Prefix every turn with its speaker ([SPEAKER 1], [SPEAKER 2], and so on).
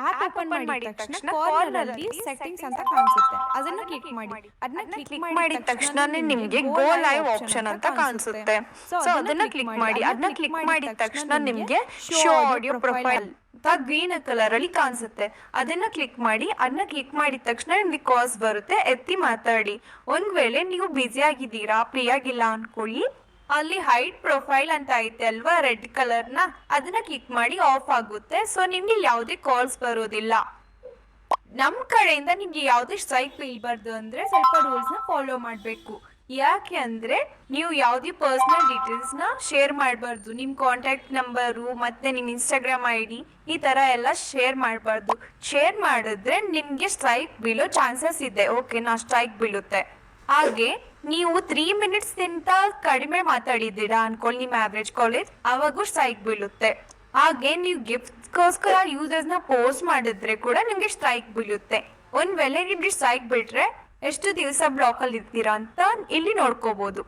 [SPEAKER 1] App open ಮಾಡಿದ ತಕ್ಷಣ corner ಅಲ್ಲಿ ಸೆಟ್ಟಿಂಗ್ಸ್ ಅಂತ ಕಾಣಿಸುತ್ತೆ. ಅದನ್ನ ಕ್ಲಿಕ್ ಮಾಡಿ. ಅದನ್ನ ಕ್ಲಿಕ್ ಮಾಡಿದ ತಕ್ಷಣ ನಿಮಗೆ ಗೋ ಲೈವ್ ಆಪ್ಷನ್ ಅಂತ ಕಾಣಿಸುತ್ತೆ. ಸೊ ಅದನ್ನ ಕ್ಲಿಕ್ ಮಾಡಿ. ಅದನ್ನ ಕ್ಲಿಕ್ ಮಾಡಿದ ತಕ್ಷಣ ನಿಮಗೆ show audio profile green colour ಅಲ್ಲಿ ಕಾಣಿಸುತ್ತೆ. ಅದನ್ನ ಕ್ಲಿಕ್ ಮಾಡಿ. ಅದನ್ನ ಕ್ಲಿಕ್ ಮಾಡಿದ ತಕ್ಷಣ ನಿಮ್ಗೆ ಕಾಸ್ ಬರುತ್ತೆ. ಎತ್ತಿ ಮಾತಾಡಿ. ಒಂದ್ ವೇಳೆ ನೀವು ಬ್ಯುಸಿ ಆಗಿದ್ದೀರಾ ಫ್ರೀ ಆಗಿಲ್ಲ ಅನ್ಕೊಳ್ಳಿ. ಅಲ್ಲಿ ಹೈಟ್ ಪ್ರೊಫೈಲ್ ಅಂತ ಐತೆ ಅಲ್ವಾ ರೆಡ್ ಕಲರ್ನ ಅದನ್ನ ಕ್ಲಿಕ್ ಮಾಡಿ ಆಫ್ ಆಗುತ್ತೆ. ಸೊ ನಿಮ್ಗೆ ಯಾವುದೇ ಕಾಲ್ಸ್ ಬರೋದಿಲ್ಲ. ನಮ್ ಕಡೆಯಿಂದ ನಿಮ್ಗೆ ಯಾವುದೇ ಸ್ಟ್ರೈಕ್ ಇಲ್ಬಾರ್ದು ಅಂದ್ರೆ ಸ್ವಲ್ಪ ರೂಲ್ಸ್ನ ಫಾಲೋ ಮಾಡಬೇಕು. ಯಾಕೆ ಅಂದ್ರೆ ನೀವು ಯಾವುದೇ ಪರ್ಸನಲ್ ಡೀಟೇಲ್ಸ್ನ ಶೇರ್ ಮಾಡಬಾರ್ದು. ನಿಮ್ ಕಾಂಟ್ಯಾಕ್ಟ್ ನಂಬರು ಮತ್ತೆ ನಿಮ್ ಇನ್ಸ್ಟಾಗ್ರಾಮ್ ಐ ಡಿ ಈ ತರ ಎಲ್ಲ ಶೇರ್ ಮಾಡಬಾರ್ದು. ಶೇರ್ ಮಾಡಿದ್ರೆ ನಿಮ್ಗೆ ಸ್ಟ್ರೈಕ್ ಬೀಳೋ ಚಾನ್ಸಸ್ ಇದೆ. ಓಕೆ ನಾ ಸ್ಟ್ರೈಕ್ ಬೀಳುತ್ತೆ. ಹಾಗೆ ನೀವು ತ್ರೀ ಮಿನಿಟ್ಸ್ಗಿಂತ ಕಡಿಮೆ ಮಾತಾಡಿದ್ದೀರಾ ಅನ್ಕೊಳ್ಳಿ ನಿಮ್ಮ ಆವ್ರೇಜ್ ಕಾಲೇಜ್ ಅವಾಗೂ ಸ್ಟ್ರೈಕ್ ಬೀಳುತ್ತೆ. ಹಾಗೆ ನೀವು ಗಿಫ್ಟ್ಗೋಸ್ಕರ ನ ಪೋಸ್ಟ್ ಮಾಡಿದ್ರೆ ಕೂಡ ನಿಮಗೆ ಸ್ಟ್ರೈಕ್ ಬೀಳುತ್ತೆ. ಒಂದ್ ವೇಳೆ ನಿಮ್ಗೆ ಸ್ಟ್ರೈಕ್ ಬಿಟ್ರೆ ಎಷ್ಟು ದಿವಸ ಬ್ಲಾಕಲ್ಲಿ ಇರ್ತೀರಾ ಅಂತ ಇಲ್ಲಿ ನೋಡ್ಕೋಬಹುದು